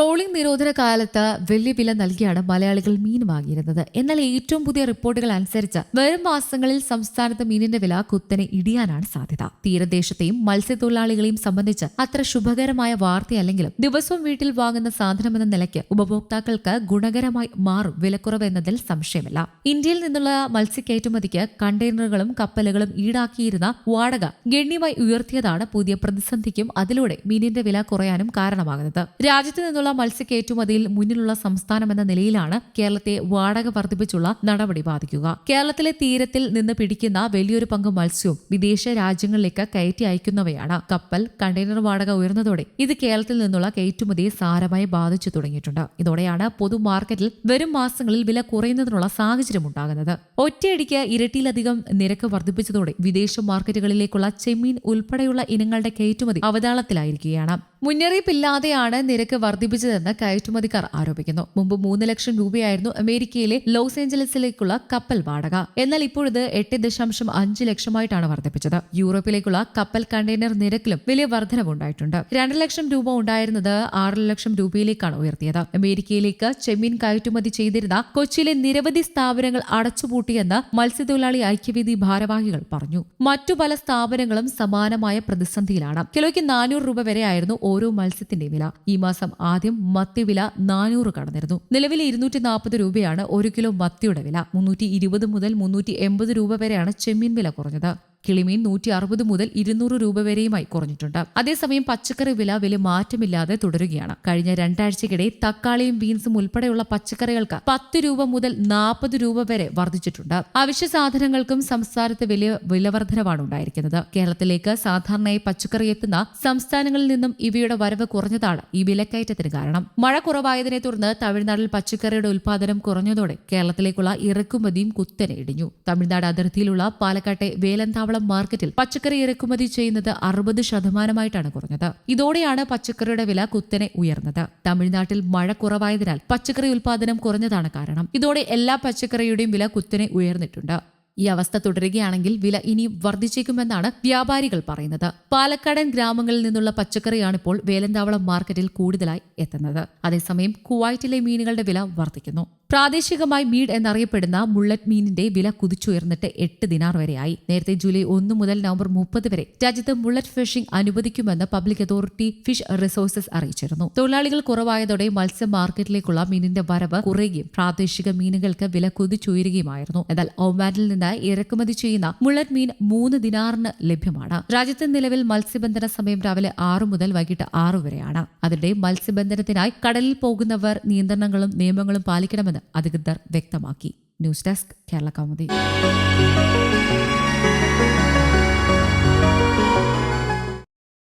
pro trawling നിരോധന കാലത്ത് വലിയ വില നൽകിയാണ് മലയാളികൾ മീൻ വാങ്ങിയിരുന്നത്. എന്നാൽ ഏറ്റവും പുതിയ റിപ്പോർട്ടുകൾ അനുസരിച്ച് വരും മാസങ്ങളിൽ സംസ്ഥാനത്ത് മീനിന്റെ വില കുത്തനെ ഇടിയാനാണ് സാധ്യത. തീരദേശത്തെയും മത്സ്യത്തൊഴിലാളികളെയും സംബന്ധിച്ച് അത്ര ശുഭകരമായ വാർത്തയല്ലെങ്കിലും ദിവസവും വീട്ടിൽ വാങ്ങുന്ന സാധനമെന്ന നിലയ്ക്ക് ഉപഭോക്താക്കൾക്ക് ഗുണകരമായി മാറും വിലക്കുറവ് എന്നതിൽ സംശയമില്ല. ഇന്ത്യയിൽ നിന്നുള്ള മത്സ്യക്കയറ്റുമതിക്ക് കണ്ടെയ്നറുകളും കപ്പലുകളും ഈടാക്കിയിരുന്ന വാടക ഗണ്യമായി ഉയർത്തിയതാണ് പുതിയ പ്രതിസന്ധിക്കും അതിലൂടെ മീനിന്റെ വില കുറയാനും കാരണമാകുന്നത്. രാജ്യത്ത് നിന്നുള്ള മത്സ്യക്കയറ്റുമതിയിൽ മുന്നിലുള്ള സംസ്ഥാനമെന്ന നിലയിലാണ് കേരളത്തെ വാടക വർദ്ധിപ്പിച്ചുള്ള നടപടി ബാധിക്കുക. കേരളത്തിലെ തീരത്തിൽ നിന്ന് പിടിക്കുന്ന വലിയൊരു പങ്ക് മത്സ്യവും വിദേശ രാജ്യങ്ങളിലേക്ക് കയറ്റി അയക്കുന്നവയാണ്. കപ്പൽ കണ്ടെയ്നർ വാടക ഉയർന്നതോടെ ഇത് കേരളത്തിൽ നിന്നുള്ള കയറ്റുമതിയെ സാരമായി ബാധിച്ചു തുടങ്ങിയിട്ടുണ്ട്. ഇതോടെയാണ് പൊതു മാർക്കറ്റിൽ വരും മാസങ്ങളിൽ വില കുറയുന്നതിനുള്ള സാഹചര്യം ഉണ്ടാകുന്നത്. ഒറ്റയടിക്ക് ഇരട്ടിയിലധികം നിരക്ക് വർദ്ധിപ്പിച്ചതോടെ വിദേശ മാർക്കറ്റുകളിലേക്കുള്ള ചെമ്മീൻ ഉൾപ്പെടെയുള്ള ഇനങ്ങളുടെ കയറ്റുമതി അവതാളത്തിലായിരിക്കുകയാണ്. മുന്നറിയിപ്പില്ലാതെയാണ് നിരക്ക് വർദ്ധിപ്പിച്ചതെന്ന് കയറ്റുമതിക്കാർ ആരോപിക്കുന്നു. മുമ്പ് മൂന്ന് ലക്ഷം രൂപയായിരുന്നു അമേരിക്കയിലെ ലോസ് ഏഞ്ചലസിലേക്കുള്ള കപ്പൽ വാടക. എന്നാൽ ഇപ്പോഴിത് എട്ട് ദശാംശം അഞ്ച് ലക്ഷമായിട്ടാണ് വർദ്ധിപ്പിച്ചത്. യൂറോപ്പിലേക്കുള്ള കപ്പൽ കണ്ടെയ്നർ നിരക്കിലും വലിയ വർധനവുണ്ടായിട്ടുണ്ട്. രണ്ട് ലക്ഷം രൂപ ഉണ്ടായിരുന്നത് ആറ് ലക്ഷം രൂപയിലേക്കാണ് ഉയർത്തിയത്. അമേരിക്കയിലേക്ക് ചെമ്മീൻ കയറ്റുമതി ചെയ്തിരുന്ന കൊച്ചിയിലെ നിരവധി സ്ഥാപനങ്ങൾ അടച്ചുപൂട്ടിയെന്ന് മത്സ്യത്തൊഴിലാളി ഐക്യവേദി ഭാരവാഹികൾ പറഞ്ഞു. മറ്റു പല സ്ഥാപനങ്ങളും സമാനമായ പ്രതിസന്ധിയിലാണ്. കിലോയ്ക്ക് നാനൂറ് രൂപ വരെയായിരുന്നു ഓരോ മത്സ്യത്തിന്റെ വില. ഈ മാസം ആദ്യം മത്തി വില നാനൂറ് കടന്നിരുന്നു. നിലവിലെ ഇരുന്നൂറ്റി നാൽപ്പത് രൂപയാണ് ഒരു കിലോ മത്തിയുടെ വില. മുന്നൂറ്റി ഇരുപത് മുതൽ മുന്നൂറ്റി എൺപത് രൂപ വരെയാണ് ചെമ്മീൻ വില കുറഞ്ഞത്. കിളിമീൻ നൂറ്റി അറുപത് മുതൽ ഇരുന്നൂറ് രൂപ വരെയുമായി കുറഞ്ഞിട്ടുണ്ട്. അതേസമയം പച്ചക്കറി വില വില മാറ്റമില്ലാതെ തുടരുകയാണ്. കഴിഞ്ഞ രണ്ടാഴ്ചക്കിടെ തക്കാളിയും ബീൻസും ഉൾപ്പെടെയുള്ള പച്ചക്കറികൾക്ക് പത്ത് രൂപ മുതൽ നാൽപ്പത് രൂപ വരെ വർദ്ധിച്ചിട്ടുണ്ട്. അവശ്യ സാധനങ്ങൾക്കും സംസ്ഥാനത്ത് വലിയ വിലവർദ്ധനവാണ് ഉണ്ടായിരിക്കുന്നത്. കേരളത്തിലേക്ക് സാധാരണയായി പച്ചക്കറി എത്തുന്ന സംസ്ഥാനങ്ങളിൽ നിന്നും ഇവയുടെ വരവ് കുറഞ്ഞതാണ് ഈ വിലക്കയറ്റത്തിന് കാരണം. മഴ കുറവായതിനെ തുടർന്ന് തമിഴ്നാട്ടിൽ പച്ചക്കറിയുടെ ഉൽപാദനം കുറഞ്ഞതോടെ കേരളത്തിലേക്കുള്ള ഇറക്കുമതിയും കുത്തനെ ഇടിഞ്ഞു. തമിഴ്നാട് അതിർത്തിയിലുള്ള പാലക്കാട്ടെ വേലന്താവളം മാർക്കറ്റിൽ പച്ചക്കറി ഇറക്കുമതി ചെയ്യുന്നത് അറുപത് ശതമാനമായിട്ടാണ് കുറഞ്ഞത്. ഇതോടെയാണ് പച്ചക്കറിയുടെ വില കുത്തനെ ഉയർന്നത്. തമിഴ്നാട്ടിൽ മഴ കുറവായതിനാൽ പച്ചക്കറി ഉൽപാദനം കുറഞ്ഞതാണ് കാരണം. ഇതോടെ എല്ലാ പച്ചക്കറിയുടെയും വില കുത്തനെ ഉയർന്നിട്ടുണ്ട്. ഈ അവസ്ഥ തുടരുകയാണെങ്കിൽ വില ഇനി വർദ്ധിച്ചേക്കുമെന്നാണ് വ്യാപാരികൾ പറയുന്നത്. പാലക്കാടൻ ഗ്രാമങ്ങളിൽ നിന്നുള്ള പച്ചക്കറിയാണ് ഇപ്പോൾ വേലന്താവളം മാർക്കറ്റിൽ കൂടുതലായി എത്തുന്നത്. അതേസമയം കുവൈറ്റിലെ മീനുകളുടെ വില വർദ്ധിക്കുന്നു. പ്രാദേശികമായി മീഡ് എന്നറിയപ്പെടുന്ന മുള്ളറ്റ് മീനിന്റെ വില കുതിച്ചുയർന്നിട്ട് എട്ട് ദിനാർ വരെയായി. നേരത്തെ ജൂലൈ ഒന്ന് മുതൽ നവംബർ മുപ്പത് വരെ രാജ്യത്ത് മുള്ളറ്റ് ഫിഷിംഗ് അനുവദിക്കുമെന്ന് പബ്ലിക് അതോറിറ്റി ഫിഷ് റിസോഴ്സസ് അറിയിച്ചിരുന്നു. തൊഴിലാളികൾ കുറവായതോടെ മത്സ്യ മാർക്കറ്റിലേക്കുള്ള മീനിന്റെ വരവ് കുറയുകയും പ്രാദേശിക മീനുകൾക്ക് വില കുതിച്ചുയരുകയുമായിരുന്നു. എന്നാൽ ഒമാനിൽ നിന്ന് ഇറക്കുമതി ചെയ്യുന്ന മുള്ളറ്റ് മീൻ മൂന്ന് ദിനാറിന് ലഭ്യമാണ്. രാജ്യത്ത് നിലവിൽ മത്സ്യബന്ധന സമയം രാവിലെ ആറു മുതൽ വൈകിട്ട് ആറു വരെയാണ്. അതിനിടെ മത്സ്യബന്ധനത്തിനായി കടലിൽ പോകുന്നവർ നിയന്ത്രണങ്ങളും നിയമങ്ങളും പാലിക്കണമെന്ന് അധികൃതർ വ്യക്തമാക്കി. News desk Kerala Kaumudi.